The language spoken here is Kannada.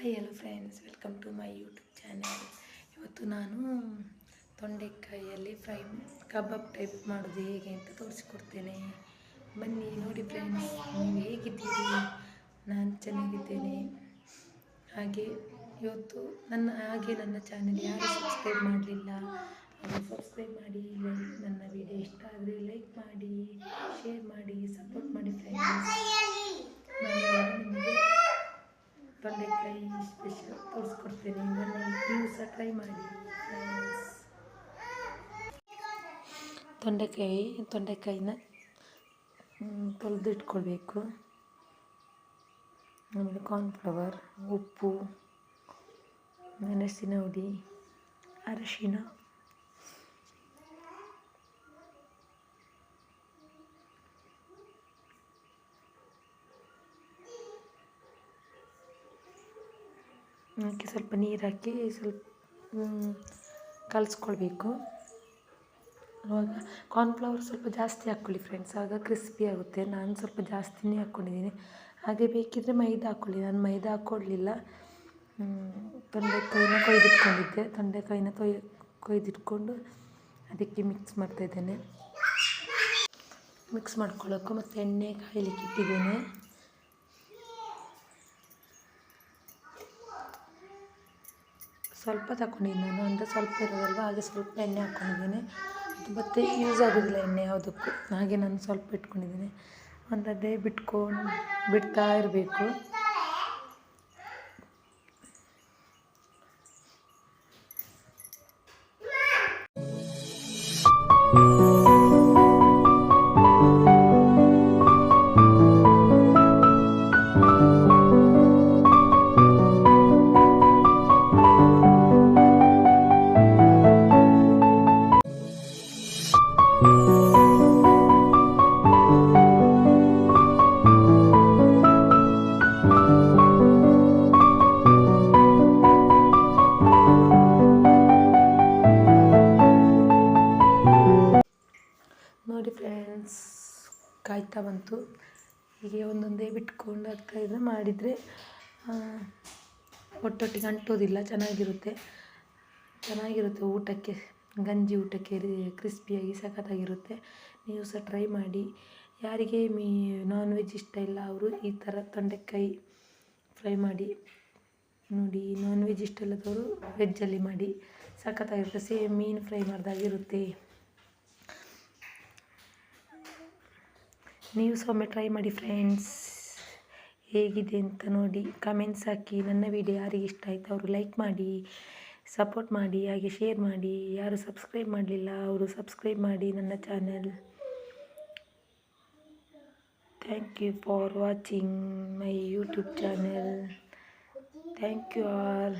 Hi hello friends welcome to my YouTube channel ಇವತ್ತು ನಾನು ತೊಂಡೆಕಾಯಿಯಲ್ಲಿ ಫ್ರೈ ಕಬಾಬ್ ಟೈಪ್ ಮಾಡೋದು ಹೇಗೆ ಅಂತ ತೋರಿಸ್ಕೊಡ್ತೇನೆ. ಬನ್ನಿ ನೋಡಿ ಫ್ರೆಂಡ್ಸ್ ನೀವು ಹೇಗಿದ್ದೀರಿ? ನಾನು ಚೆನ್ನಾಗಿದ್ದೇನೆ. ಹಾಗೆ ಇವತ್ತು ನನ್ನ, ಹಾಗೆ ನನ್ನ ಚಾನೆಲ್ ಯಾರು ಸಬ್ಸ್ಕ್ರೈಬ್ ಮಾಡಲಿಲ್ಲ ಸಬ್ಸ್ಕ್ರೈಬ್ ಮಾಡಿ, ನನ್ನ ವಿಡಿಯೋ ಇಷ್ಟ ಆದರೆ ಲೈಕ್ ಮಾಡಿ ಶೇರ್ ಮಾಡಿ ಸಪೋರ್ಟ್ ಮಾಡಿ ಫ್ರೆಂಡ್ಸ್ ನಾನು ಇವಾಗ ನಿಮಗೆ ತೊಂಡೆಕಾಯಿ ಸ್ಪೆಷಲ್ ತೋರಿಸ್ಕೊಡ್ತೇನೆ ಬನ್ನಿ ನೀವು ಸಹ ಟ್ರೈ ಮಾಡಿ ತೊಂಡೆಕಾಯಿ ತೊಂಡೆಕಾಯಿನ ತೊಳೆದು ಇಟ್ಕೊಳ್ಬೇಕು ಆಮೇಲೆ ಕಾರ್ನ್ಫ್ಲವರ್ ಉಪ್ಪು ಮೆಣಸಿನ ಹುಡಿ ಅರಶಿನ. ಅದಕ್ಕೆ ಸ್ವಲ್ಪ ನೀರು ಹಾಕಿ ಸ್ವಲ್ಪ ಕಲಿಸ್ಕೊಳ್ಬೇಕು. ಆವಾಗ ಕಾರ್ನ್ಫ್ಲವರ್ ಸ್ವಲ್ಪ ಜಾಸ್ತಿ ಹಾಕ್ಕೊಳ್ಳಿ ಫ್ರೆಂಡ್ಸ್ ಆಗ ಕ್ರಿಸ್ಪಿ ಆಗುತ್ತೆ. ನಾನು ಸ್ವಲ್ಪ ಜಾಸ್ತಿನೇ ಹಾಕ್ಕೊಂಡಿದ್ದೀನಿ. ಹಾಗೆ ಬೇಕಿದ್ದರೆ ಮೈದಾ ಹಾಕ್ಕೊಳ್ಳಿ. ನಾನು ಮೈದಾ ಹಾಕ್ಕೊಡ್ಲಿಲ್ಲ. ತೊಂಡೆಕಾಯಿನ ಕೊಯ್ದಿಟ್ಕೊಂಡಿದ್ದೆ. ತೊಂಡೆಕಾಯಿನ ಕೊಯ್ ಕೊಯ್ದಿಟ್ಕೊಂಡು ಅದಕ್ಕೆ ಮಿಕ್ಸ್ ಮಾಡ್ತಾಯಿದ್ದೇನೆ ಮಿಕ್ಸ್ ಮಾಡ್ಕೊಳ್ಳೋಕ್ಕೂ ಮತ್ತು ಎಣ್ಣೆ ಕಾಯಲಿಕ್ಕೆ ಇಟ್ಟಿದ್ದೇನೆ. ಸ್ವಲ್ಪ ತಗೊಂಡಿದ್ದೆ ನಾನು. ಅಂದರೆ ಸ್ವಲ್ಪ ಇರೋದಲ್ವ? ಹಾಗೆ ಸ್ವಲ್ಪ ಎಣ್ಣೆ ಹಾಕ್ಕೊಂಡಿದ್ದೀನಿ ಮತ್ತೆ ಯೂಸ್ ಆಗೋದಿಲ್ಲ ಎಣ್ಣೆ ಯಾವುದಕ್ಕೂ. ಹಾಗೆ ನಾನು ಸ್ವಲ್ಪ ಇಟ್ಕೊಂಡಿದ್ದೀನಿ. ಒಂದದೇ ಬಿಟ್ಕೊಂಡು ಬಿಡ್ತಾ ಇರಬೇಕು. ನೋಡಿ ಫ್ರೆಂಡ್ಸ್ ಕಾಯ್ತಾ ಬಂತು. ಹೀಗೆ ಒಂದೊಂದೇ ಬಿಟ್ಕೊಂಡು ಆಗ್ತಾ ಇದ್ರೆ ಮಾಡಿದರೆ ಒಟ್ಟೊಟ್ಟಿಗೆ ಅಂಟೋದಿಲ್ಲ, ಚೆನ್ನಾಗಿರುತ್ತೆ. ಚೆನ್ನಾಗಿರುತ್ತೆ ಊಟಕ್ಕೆ. ಗಂಜಿ ಊಟಕ್ಕೆ ಕ್ರಿಸ್ಪಿಯಾಗಿ ಸಖತ್ತಾಗಿರುತ್ತೆ. ನೀವು ಸಹ ಟ್ರೈ ಮಾಡಿ. ಯಾರಿಗೆ ಮೀ ನಾನ್ ವೆಜ್ ಇಷ್ಟ ಇಲ್ಲ, ಅವರು ಈ ಥರ ತೊಂಡೆಕಾಯಿ ಫ್ರೈ ಮಾಡಿ. ನೋಡಿ ನಾನ್ ವೆಜ್ ಇಷ್ಟ ಇಲ್ಲದವರು ವೆಜ್ಜಲ್ಲಿ ಮಾಡಿ. ಸಖತ್ತಾಗಿರುತ್ತೆ. ಸೇಮ್ ಮೀನು ಫ್ರೈ ಮಾಡಿದಾಗಿರುತ್ತೆ. ನೀವು ಸಹ ಟ್ರೈ ಮಾಡಿ ಫ್ರೆಂಡ್ಸ್ ಹೇಗಿದೆ ಅಂತ ನೋಡಿ ಕಮೆಂಟ್ಸ್ ಹಾಕಿ. ನನ್ನ ವಿಡಿಯೋ ಯಾರಿಗೆ ಇಷ್ಟ ಆಯಿತು ಅವರು ಲೈಕ್ ಮಾಡಿ ಸಪೋರ್ಟ್ ಮಾಡಿ, ಹಾಗೆ ಶೇರ್ ಮಾಡಿ. ಯಾರು ಸಬ್ಸ್ಕ್ರೈಬ್ ಮಾಡಲಿಲ್ಲ ಅವರು ಸಬ್ಸ್ಕ್ರೈಬ್ ಮಾಡಿ ನನ್ನ channel thank you for watching my YouTube channel thank you all